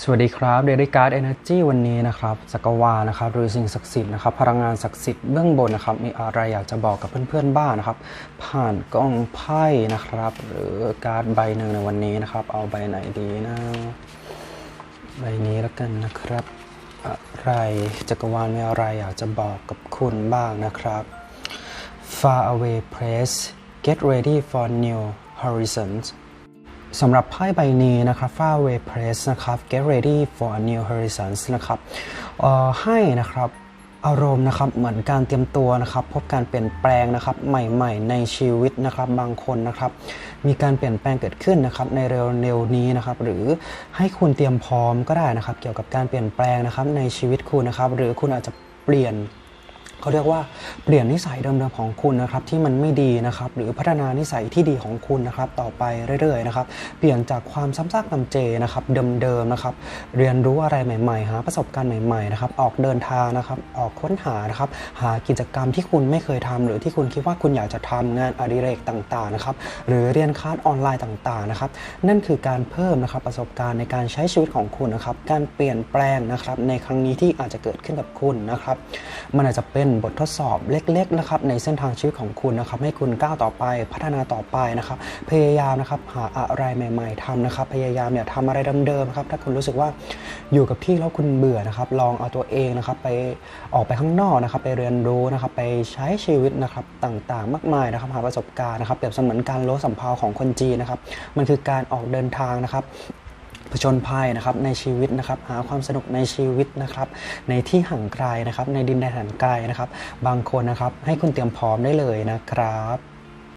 สวัสดีครับเดลิการ์ดเอเนจีวันนี้นะครับจักรวาลนะครับหรือสิ่งศักดิ์สิทธิ์นะครับพลังงานศักดิ์สิทธิ์เบื้องบนนะครับมีอะไรอยากจะบอกกับเพื่อนๆบ้างนะครับ ผ่านกล้องไพ่นะครับ หรือการ์ดใบหนึ่งในวันนี้นะครับ เอาใบไหนดีนะใบนี้แล้วกันนะครับ อะไรจักรวาลมีอะไรอยากจะบอกกับคุณบ้างนะครับ Far away place get ready for new horizons สำหรับไพ่ใบนี้นะครับ Far Away Press นะครับ Get ready for a new horizons นะครับออให้นะครับอารมณ์นะครับเหมือนการเตรียมตัวนะครับพบการเปลี่ยนแปลงนะครับใหม่ๆ ในชีวิตนะครับบางคนนะครับมีการเปลี่ยนแปลงเกิดขึ้นนะครับในเร็วๆนี้นะครับหรือให้คุณเตรียมพร้อมก็ได้นะครับ เกี่ยวกับการเปลี่ยนแปลงนะครับในชีวิตคุณนะครับหรือคุณอาจจะเปลี่ยน เขาเรียกว่าเปลี่ยนนิสัยเดิมๆของคุณนะครับที่มันไม่ดีนะครับหรือพัฒนานิสัยที่ดีของคุณนะครับต่อไปเรื่อยๆนะครับเปลี่ยนจากความซ้ำซากจำเจนะครับเดิมๆนะครับเรียนรู้อะไรใหม่ๆหาประสบการณ์ใหม่ๆนะครับออกเดินทางนะครับออกค้นหานะครับหากิจกรรมที่คุณไม่เคยทำหรือที่คุณคิดว่าคุณอยากจะทำงานอดิเรกต่างๆนะครับหรือเรียนคลาสออนไลน์ต่างๆนะครับนั่นคือการเพิ่มนะครับประสบการณ์ในการใช้ชีวิตของคุณนะครับการเปลี่ยนแปลงนะครับในครั้งนี้ที่อาจจะเกิดขึ้นกับคุณนะครับมันอาจจะเป็นบททดสอบเล็กๆนะครับในเส้นทางชีวิตของคุณนะครับให้คุณก้าวต่อไปพัฒนาต่อไปนะครับพยายามนะครับหาอะไรใหม่ ๆทำนะครับพยายามอย่าทำอะไรเดิมๆนะครับถ้าคุณรู้สึกว่าอยู่กับที่แล้วคุณเบื่อนะครับลองเอาตัวเองนะครับไปออกไปข้างนอกนะครับไปเรียนรู้นะครับไปใช้ชีวิตนะครับต่างๆ มากมายนะครับหาประสบการณ์นะครับเปรียบเสมือนการโลสัมภาของคนจีนนะครับมันคือการออกเดินทางนะครับ ผจญภัยนะครับในชีวิตนะครับหาความสนุกในชีวิตนะครับ ในที่ห่างไกลนะครับในดินแดนห่งไกลนะครับ บางคนนะครับให้คุณเตรียมพร้อมได้เลยนะครับ